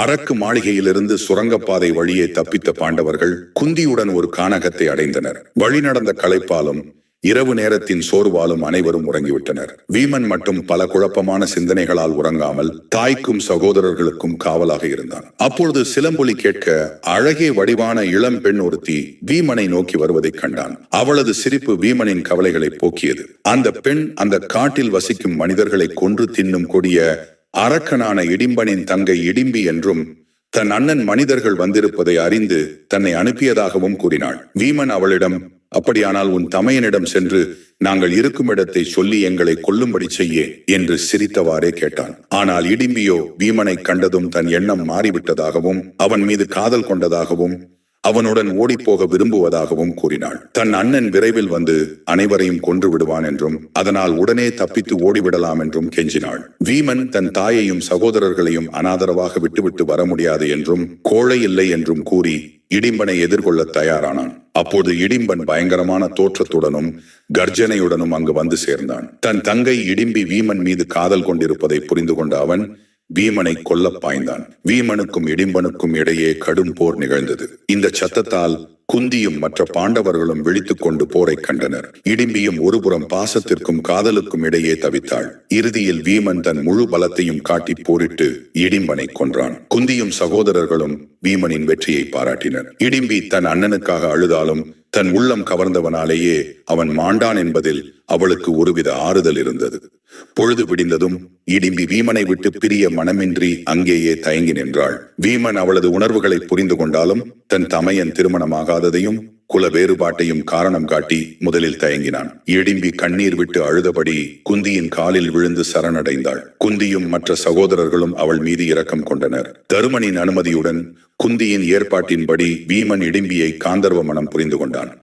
அரக்கு மாளிகையிலிருந்து சுரங்கப்பாதை வழியே தப்பித்த பாண்டவர்கள் குந்தியுடன் ஒரு கானகத்தை அடைந்தனர். வழிநடந்த களைப்பாலும் இரவு நேரத்தின் சோர்வாலும் அனைவரும் உறங்கிவிட்டனர். வீமன் மட்டும் பல குழப்பமான சிந்தனைகளால் உறங்காமல் தாய்க்கும் சகோதரர்களுக்கும் காவலாக இருந்தான். அப்பொழுது சிலம்பொலி கேட்க அழகே வடிவான இளம் பெண் ஒருத்தி வீமனை நோக்கி வருவதைக் கண்டான். அவளது சிரிப்பு வீமனின் கவலைகளை போக்கியது. அந்த பெண் அந்த காட்டில் வசிக்கும் மனிதர்களை கொன்று தின்னும் கொடிய அரக்கனான இடிம்பனின் தங்கை இடிம்பி என்றும் தன் அண்ணன் மனிதர்கள் வந்திருப்பதை அறிந்து தன்னை அனுப்பியதாகவும் கூறினாள். வீமன் அவளிடம் அப்படியானால் உன் தமையனிடம் சென்று நாங்கள் இருக்கும் இடத்தை சொல்லி எங்களை கொல்லும்படி செய்ய என்று சிரித்தவாறே கேட்டான். ஆனால் இடிம்பியோ வீமனை கண்டதும் தன் எண்ணம் மாறிவிட்டதாகவும் அவன் மீது காதல் கொண்டதாகவும் அவனுடன் ஓடிப்போக விரும்புவதாகவும் கூறினாள். தன் அண்ணன் விரைவில் வந்து அனைவரையும் கொன்று விடுவான் என்றும் அதனால் உடனே தப்பித்து ஓடிவிடலாம் என்றும் கெஞ்சினாள். வீமன் தன் தாயையும் சகோதரர்களையும் அனாதரவாக விட்டுவிட்டு வர முடியாது என்றும் கோழை இல்லை என்றும் கூறி இடிம்பனை எதிர்கொள்ள தயாரானான். அப்போது இடிம்பன் பயங்கரமான தோற்றத்துடனும் கர்ஜனையுடனும் அங்கு வந்து சேர்ந்தான். தன் தங்கை இடிம்பி வீமன் மீது காதல் கொண்டிருப்பதை புரிந்து கொண்ட அவன் வீமனை கொல்ல பாய்ந்தான். வீமனுக்கும் இடிம்பனுக்கும் இடையே கடும் போர் நிகழ்ந்தது. இந்த சத்தத்தால் குந்தியும் மற்ற பாண்டவர்களும் விழித்துக் கொண்டு போரை கண்டனர். இடிம்பியும் ஒருபுறம் பாசத்திற்கும் காதலுக்கும் இடையே தவித்தாள். இறுதியில் வீமன் தன் முழு பலத்தையும் காட்டி போரிட்டு இடிம்பனை கொன்றான். குந்தியும் சகோதரர்களும் வீமனின் வெற்றியை பாராட்டினர். இடிம்பி தன் அண்ணனுக்காக அழுதாலும் தன் உள்ளம் கவர்ந்தவனாலேயே அவன் மாண்டான் என்பதில் அவளுக்கு ஒருவித ஆறுதல் இருந்தது. பொழுது விடிந்ததும் இடிம்பி வீமனை விட்டு பிரிய மனமின்றி அங்கேயே தயங்கி நின்றாள். வீமன் அவளது உணர்வுகளை புரிந்து கொண்டாலும் தன் தமையன் திருமணமாகாததையும் குல வேறுபாட்டையும் காரணம் காட்டி முதலில் தயங்கினான். இடிம்பி கண்ணீர் விட்டு அழுதபடி குந்தியின் காலில் விழுந்து சரணடைந்தாள். குந்தியும் மற்ற சகோதரர்களும் அவள் மீது இரக்கம் கொண்டனர். தருமனின் அனுமதியுடன் குந்தியின் ஏற்பாட்டின்படி வீமன் இடிம்பியை காந்தர்வ மனம் புரிந்து கொண்டான்.